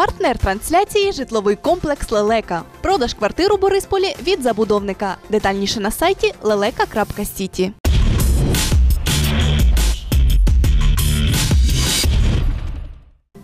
Партнер трансляції житловий комплекс Лелека. Продаж квартир у Борисполі від забудовника. Детальніше на сайті leleka.city.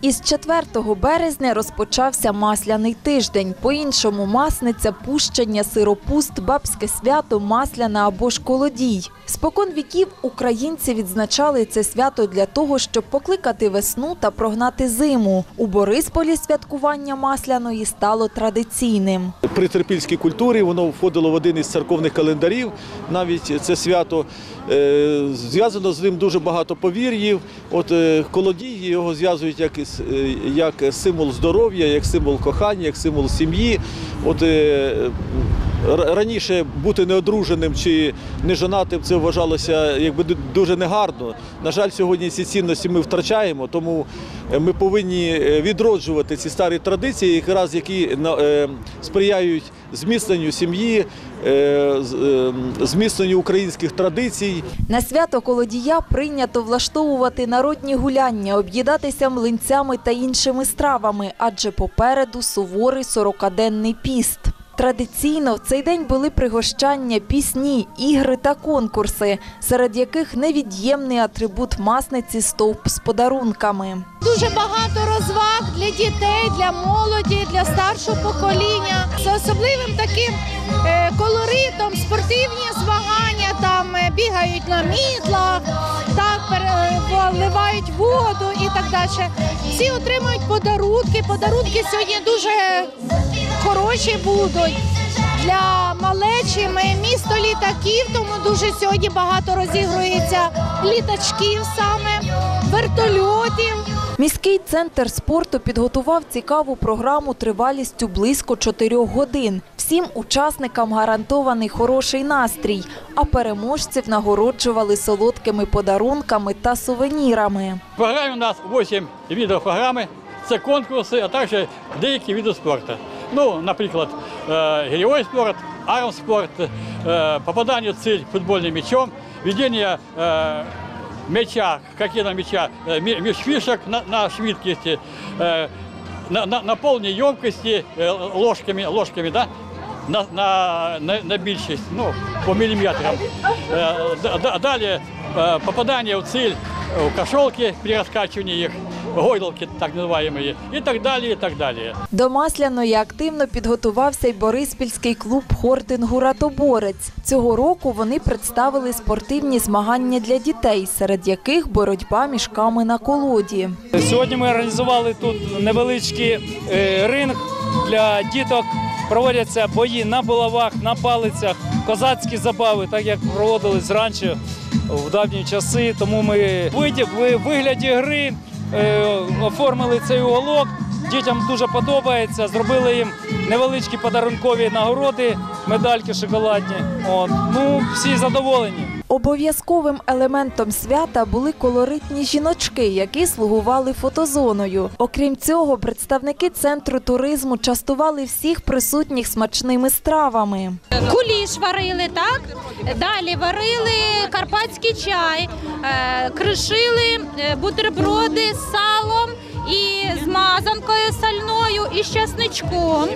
Із 4 березня розпочався масляний тиждень. По-іншому масниця, пущення, сиропуст, бабське свято, масляна або ж колодій. Спокон віків українці відзначали це свято для того, щоб покликати весну та прогнати зиму. У Борисполі святкування масляної стало традиційним. При терпільській культурі воно входило в один із церковних календарів. Навіть це свято Е, зв'язано з ним дуже багато повір'їв. От е, колодії його зв'язують як, із- е, як символ здоров'я, як символ кохання, як символ сім'ї. От е, раніше бути неодруженим чи нежонатим це вважалося якби дуже негарно. На жаль, сьогодні ці цінності ми втрачаємо, тому е, ми повинні відроджувати ці старі традиції, якраз які сприяють зміцненню сім'ї, е, е, зміцненню українських традицій. На свято колодія прийнято влаштовувати народні гуляння, об'їдатися млинцями та іншими стравами, адже попереду суворий сорокаденний піст. Традиційно в цей день були пригощання, пісні, ігри та конкурси, серед яких невід'ємний атрибут масниці стовп з подарунками. Дуже багато розваг для дітей, для молоді, для старшого покоління. З особливим таким е, колоритом спортивні змагання, там е, бігають на мітлах, так пере- вливають воду і так далі. Всі отримують подарунки. Подарунки сьогодні дуже хороші будуть. Для малечі ми місто літаків, тому дуже сьогодні багато розігрується літачків саме, вертольотів. Міський центр спорту підготував цікаву програму тривалістю близько 4 годин. Всім учасникам гарантований хороший настрій, а переможців нагороджували солодкими подарунками та сувенірами. В програмі у нас 8 видів програми. Це конкурси, а також деякі види спорту. Ну, наприклад, е, гірьовий спорт, армспорт, е, попадання в ціль футбольним м'ячом, ведення е, м'яча, хоккейного м'яча е, мі- між фішок на, на швидкості, е, на, на, на повній ємкості е, ложками, ложками да? на, на, на, на більшість, ну, по міліметрам. Е, д- д- Далі е, попадання в ціль у кошелки при розкачуванні їх, Гойдалки так називаємо, і так далі, і так далі. До масляної активно підготувався й Бориспільський клуб хортингу «Ратоборець». Цього року вони представили спортивні змагання для дітей, серед яких боротьба мішками на колоді. Сьогодні ми організували тут невеличкий е, ринг для діток. Проводяться бої на булавах, на палицях, козацькі забави, так як проводились раніше в давні часи. Тому ми в виді- вигляді гри оформили цей уголок. Дітям дуже подобається. Зробили їм невеличкі подарункові нагороди, медальки шоколадні. От. Ну, всі задоволені. Обов'язковим елементом свята були колоритні жіночки, які слугували фотозоною. Окрім цього, представники центру туризму частували всіх присутніх смачними стравами. Куліш варили, так? Далі варили карпатський чай, е, кришили е, бутерброди з салом і з мазанкою сальною, і з часничком,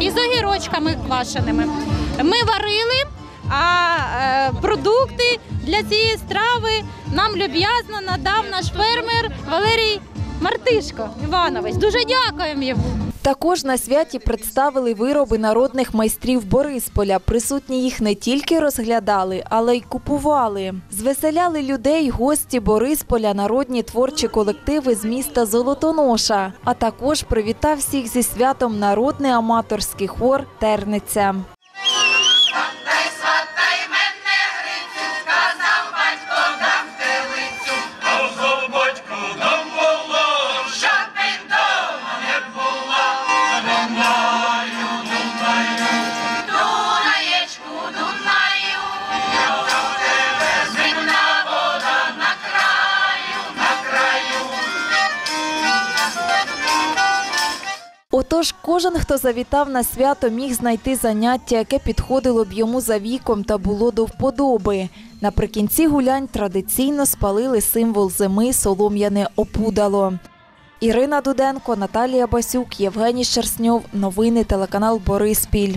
і з огірочками квашеними. Ми варили, а е, продукти для цієї страви нам люб'язно надав наш фермер Валерій Мартишко Іванович. Дуже дякуємо йому. Також на святі представили вироби народних майстрів Борисполя. Присутні їх не тільки розглядали, але й купували. Звеселяли людей гості Борисполя, народні творчі колективи з міста Золотоноша. А також привітав всіх зі святом народний аматорський хор Терниця. Отож, кожен, хто завітав на свято, міг знайти заняття, яке підходило б йому за віком та було до вподоби. Наприкінці гулянь традиційно спалили символ зими солом'яне опудало. Ірина Дуденко, Наталія Басюк, Євгеній Шерсньов. Новини телеканал Бориспіль.